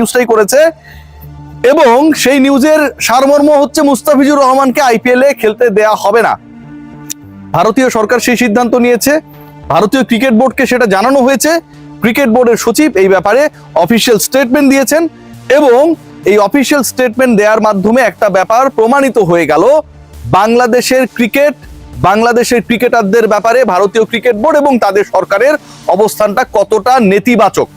নিউজটাই করেছে। এবং সেই নিউজের সারমর্ম হচ্ছে মুস্তাফিজুর রহমানকে আইপিএল এ খেলতে দেয়া হবে না। ভারতীয় সরকার সেই সিদ্ধান্ত নিয়েছে। ভারতীয় ক্রিকেট বোর্ডকে সেটা জানানো হয়েছে। ক্রিকেট বোর্ডের সচিব এই ব্যাপারে অফিসিয়াল স্টেটমেন্ট দিয়েছেন এবং এই অফিসিয়াল স্টেটমেন্ট দেওয়ার মাধ্যমে একটা ব্যাপার প্রমাণিত হয়ে গেল। বাংলাদেশের ক্রিকেট বাংলাদেশের ক্রিকেটারদের ব্যাপারে ভারতীয় ক্রিকেট বোর্ড এবং তাদের সরকারের অবস্থানটা কতটা নেতিবাচক।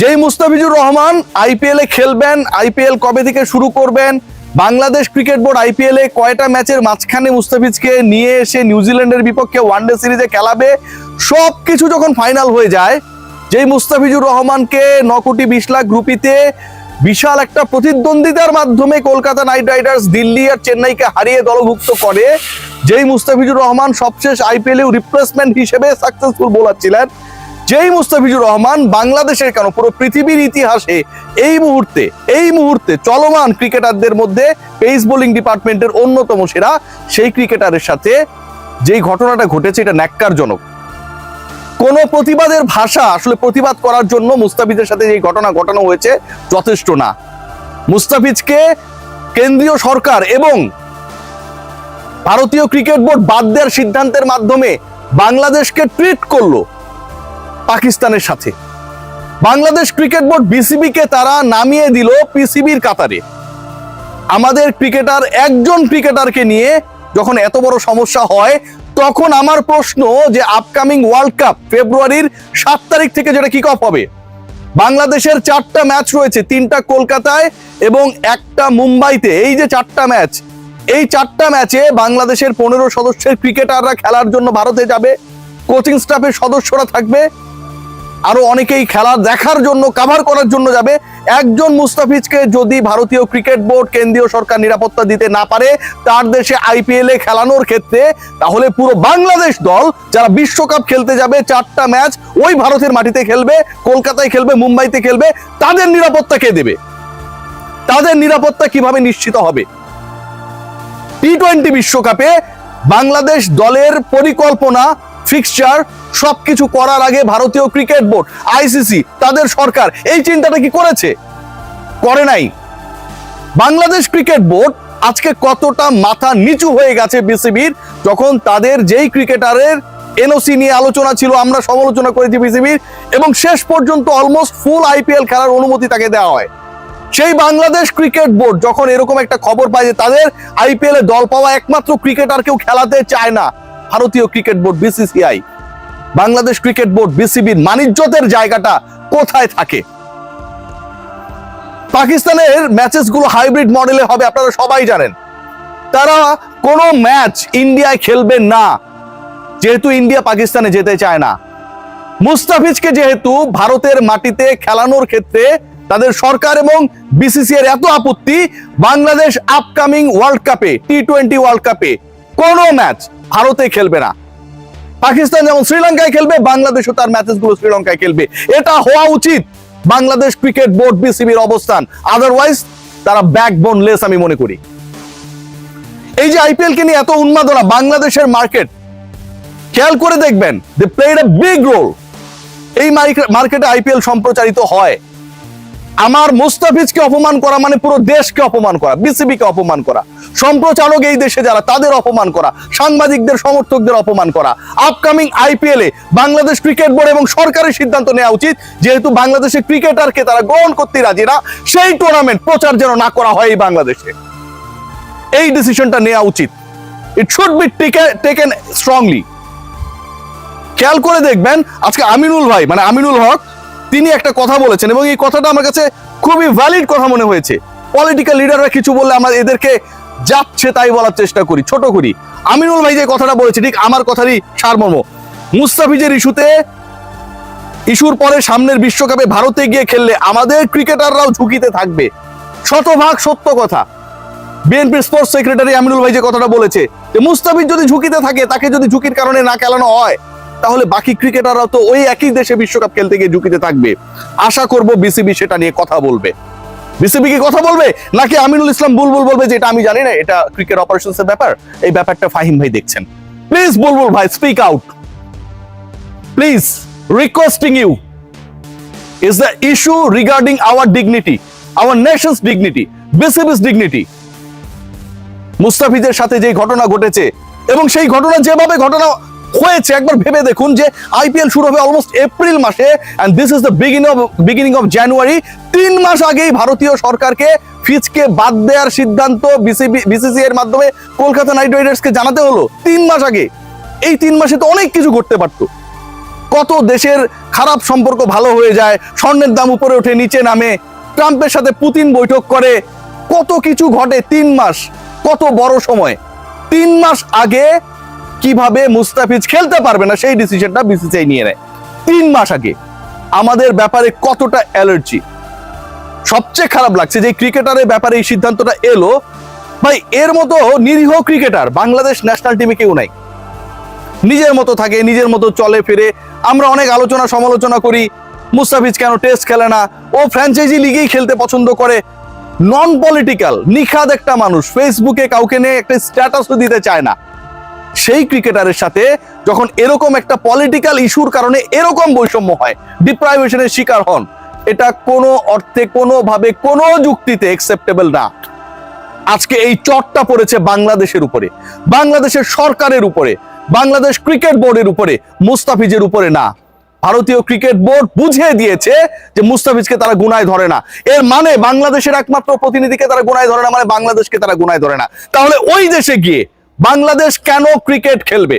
যেই মুস্তাফিজুর রহমান আইপিএল খেলবেন, আইপিএল কবে থেকে শুরু করবেন, বাংলাদেশ ক্রিকেট বোর্ড আইপিএল কয়টা ম্যাচের মাঝখানে মুস্তাফিজকে নিয়ে এসে নিউজিল্যান্ডের বিপক্ষে ওয়ানডে সিরিজে খেলাবে সব কিছু যখন ফাইনাল হয়ে যায়, যেই মুস্তাফিজুর রহমানকে ন কোটি বিশ লাখ রুপিতে বিশাল একটা প্রতিদ্বন্দ্বিতার মাধ্যমে কলকাতা নাইট রাইডার্স দিল্লি আর চেন্নাইকে হারিয়ে দলভুক্ত করে, যেই মুস্তাফিজুর রহমান সবশেষ আইপিএল এ রিপ্লেসমেন্ট হিসেবে সাকসেসফুল বোলার ছিলেন যেই মুস্তাফিজুর রহমান বাংলাদেশের কেন পুরো পৃথিবীর ইতিহাসে এই মুহূর্তে এই মুহূর্তে চলমান ক্রিকেটারদের মধ্যে পেস বোলিং ডিপার্টমেন্টের অন্যতম সেরা সেই ক্রিকেটারের সাথে যেই ঘটনাটা ঘটেছে এটা ন্যাক্কারজনক। কোন প্রতিবাদের ভাষা আসলে প্রতিবাদ করার জন্য মুস্তাফিজের সাথে যে ঘটনা ঘটানো হয়েছে যথেষ্ট না। মুস্তাফিজকে কেন্দ্রীয় সরকার এবং ভারতীয় ক্রিকেট বোর্ড বাদ দেওয়ার সিদ্ধান্তের মাধ্যমে বাংলাদেশকে ট্রিট করল। পাকিস্তানের সাথে। বাংলাদেশ ক্রিকেট বোর্ড বিসিবি কে তারা নামিয়ে দিল পিসিবির কাতারে। আমাদের ক্রিকেটার একজন ক্রিকেটারকে নিয়ে যখন এত বড় সমস্যা হয়, তখন আমার প্রশ্ন যে আপকামিং ওয়ার্ল্ড কাপ ফেব্রুয়ারির সাত তারিখ থেকে যেটা কিক অফ হবে, বাংলাদেশের চারটা ম্যাচ রয়েছে, তিনটা কলকাতায় এবং একটা মুম্বাইতে। এই যে চারটা ম্যাচ এই চারটা ম্যাচে বাংলাদেশের পনেরো সদস্যের ক্রিকেটাররা খেলার জন্য ভারতে যাবে কোচিং স্টাফের সদস্যরা থাকবে আরও অনেকেই খেলা দেখার জন্য কাভার করার জন্য যাবে। একজন মুস্তাফিজকে যদি ভারতীয় ক্রিকেট বোর্ড কেন্দ্রীয় সরকার নিরাপত্তা দিতে না পারে, তার দেশে আইপিএল খেলানোর ক্ষেত্রে, তাহলে পুরো বাংলাদেশ দল যারা বিশ্বকাপ খেলতে যাবে, চারটা ম্যাচ ওই ভারতের মাটিতে খেলবে, কলকাতায় খেলবে, মুম্বাইতে খেলবে, তাদের নিরাপত্তা কে দেবে? তাদের নিরাপত্তা কীভাবে নিশ্চিত হবে? টি টোয়েন্টি বিশ্বকাপে বাংলাদেশ দলের পরিকল্পনা ফিক্সচার সবকিছু করার আগে ভারতীয় ক্রিকেট বোর্ড আইসিসি তাদের সরকার, এই চিন্তাটা কি করেছে? করে নাই। বাংলাদেশ ক্রিকেট বোর্ড আজকে কতটা মাথা নিচু হয়ে গেছে বিসিবির, যখন তাদের যেই ক্রিকেটারের এনওসি নিয়ে আলোচনা ছিল, আমরা সমালোচনা করেছি বিসিবির, এবং শেষ পর্যন্ত অলমোস্ট ফুল আইপিএল খেলার অনুমতি তাকে দেওয়া হয়। সেই বাংলাদেশ ক্রিকেট বোর্ড যখন এরকম একটা খবর পায় যে তাদের আইপিএল এ দল পাওয়া একমাত্র ক্রিকেটার কেউ খেলাতে চায় না ভারতীয় cricket board BCCI Bangladesh cricket board বিসিবির মানিজ্যতের জায়গাটা কোথায় থাকে? পাকিস্তানের ম্যাচেসগুলো হাইব্রিড মডেলে হবে, আপনারা সবাই জানেন। তারা কোনো ম্যাচ ইন্ডিয়ায় খেলবে না, যেহেতু ইন্ডিয়া পাকিস্তানে যেতে চায় না। মুস্তাফিজকে যেহেতু ভারতের মাটিতে খেলানোর ক্ষেত্রে তাদের সরকার এবং বিসিসি এর এত আপত্তি, বাংলাদেশ আপকামিং ওয়ার্ল্ড কাপে টি টোয়েন্টি ওয়ার্ল্ড কাপে কোনো ম্যাচ ভারতে খেলবে না। পাকিস্তান যেমন শ্রীলঙ্কায় খেলবে, বাংলাদেশও তার ম্যাচেসগুলো শ্রীলঙ্কায় খেলবে। এটা হওয়া উচিত। বাংলাদেশ ক্রিকেট বোর্ড বিসিবির অবস্থান। আদারওয়াইজ তারা ব্যাকবোন লেস আমি মনে করি। এই যে আইপিএল কে নিয়ে এত উন্মাদনা, বাংলাদেশের মার্কেট খেয়াল করে দেখবেন they played a big role এই মার্কেটে আইপিএল সম্প্রচারিত হয়। আমার মুস্তাফিজকে অপমান করা মানে পুরো দেশকে অপমান করা বিসিবি কে অপমান করা। সম্প্রচারক এই দেশে যারা, তাদের অপমান করা, সাংবাদিকদের, সমর্থকদের অপমান করা। Upcoming IPL Bangladesh cricket board এবং সরকারের সিদ্ধান্ত নেওয়া উচিত, যেহেতু বাংলাদেশের ক্রিকেটারকে তারা গ্রহণ করতে রাজি না, সেই টুর্নামেন্ট প্রচার যেন না করা হয় এই বাংলাদেশে। এই ডিসিশনটা নেওয়া উচিত। It should be taken strongly খেয়াল করে দেখবেন, আজকে আমিনুল ভাই মানে আমিনুল হক তিনি একটা কথা বলেছেন এবং এই কথাটা আমার কাছে খুবই ভ্যালিড কথা মনে হয়েছে। পলিটিক্যাল লিডাররা কিছু বললে আমরা এদেরকে যাচ্ছে তাই বলার চেষ্টা করি, ছোট করি। আমিনুল ভাই যে কথাটা বলেছে, ঠিক আমার কথারই সারমর্ম। মুস্তাফিজের ইস্যুতে ইস্যুর পরে সামনের বিশ্বকাপে ভারতে গিয়ে খেললে আমাদের ক্রিকেটাররাও ঝুঁকিতে থাকবে। শতভাগ সত্য কথা। বিএনপির স্পোর্টস সেক্রেটারি আমিনুল ভাই যে কথাটা বলেছে, যে মুস্তাফিজ যদি ঝুঁকিতে থাকে, তাকে যদি ঝুঁকির কারণে না খেলানো হয় তাহলে বাকি ক্রিকেটাররা তো ওই একই দেশে বিশ্বকাপ খেলতে গিয়ে ঝুঁকিতে থাকবে। আশা করব বিসিবি সেটা নিয়ে কথা বলবে। বিসিবি কি কথা বলবে? নাকি আমিনুল ইসলাম বুলবুল বলবে যে এটা আমি জানি না এটা ক্রিকেট অপারেশনস এর ব্যাপার? এই ব্যাপারটা ফাহিম ভাই দেখছেন। প্লিজ বুলবুল ভাই speak out please requesting you is the issue regarding our dignity, our nation's dignity, BCB's dignity. মুস্তাফিজের সাথে যে ঘটনা ঘটেছে এবং সেই ঘটনা যেভাবে ঘটনা হয়েছে। একবার ভেবে দেখুন যে আইপিএল শুরু হবে অলমোস্ট এপ্রিল মাসে and this is the beginning of beginning of January তিন মাস আগেই ভারতীয় সরকারকে ফিজকে বাদ দেওয়ার সিদ্ধান্ত বিসিবি, বিসিসি এর মাধ্যমে কলকাতা নাইট রাইডার্সকে জানাতে হলো। তিন মাস আগে। এই তিন মাসে তো অনেক কিছু করতে পারতো। কত দেশের খারাপ সম্পর্ক ভালো হয়ে যায়, স্বর্ণের দাম উপরে ওঠে নিচে নামে, ট্রাম্পের সাথে পুতিন বৈঠক করে, কত কিছু ঘটে তিন মাস, কত বড় সময়। তিন মাস আগে কীভাবে মুস্তাফিজ খেলতে পারবে না, সেই ডিসিশনটা বিসিসিআই নিয়ে নেয়। তিন মাস আগে আমাদের ব্যাপারে কতটা অ্যালার্জি সবচেয়ে খারাপ লাগছে যে ক্রিকেটারের ব্যাপারে এই সিদ্ধান্তটা এলো। ভাই, এর মতো নিরীহ ক্রিকেটার বাংলাদেশ ন্যাশনাল টিমে কেউ নাই। নিজের মতো থাকে, নিজের মতো চলে, ফিরে। আমরা অনেক আলোচনা, সমালোচনা করি। মুস্তাফিজ কেন টেস্ট খেলে না? ও ফ্র্যাঞ্চাইজি লিগেই খেলতে পছন্দ করে। নন পলিটিক্যাল নিখাদ একটা মানুষ। ফেসবুকে কাউকে নিয়ে একটা স্ট্যাটাসও দিতে চায় না। সেই ক্রিকেটারের সাথে যখন এরকম একটা পলিটিক্যাল ইস্যুর কারণে এরকম বৈষম্য হয় ডিপ্রাইভেশনের শিকার হন, এটা কোনো অর্থে, কোনোভাবে, কোনো যুক্তিতে একসেপ্টেবল না। আজকে এই চটটা পড়েছে বাংলাদেশের উপরে, বাংলাদেশের সরকারের উপরে, বাংলাদেশ ক্রিকেট বোর্ডের উপরে, মুস্তাফিজের উপরে না। ভারতীয় ক্রিকেট বোর্ড বুঝিয়ে দিয়েছে যে মুস্তাফিজকে তারা গুনায় ধরে না। এর মানে বাংলাদেশের একমাত্র প্রতিনিধিকে তারা গুনায় ধরে না মানে বাংলাদেশকে তারা গুনায় ধরে না। তাহলে ওই দেশে গিয়ে বাংলাদেশ কেন ক্রিকেট খেলবে?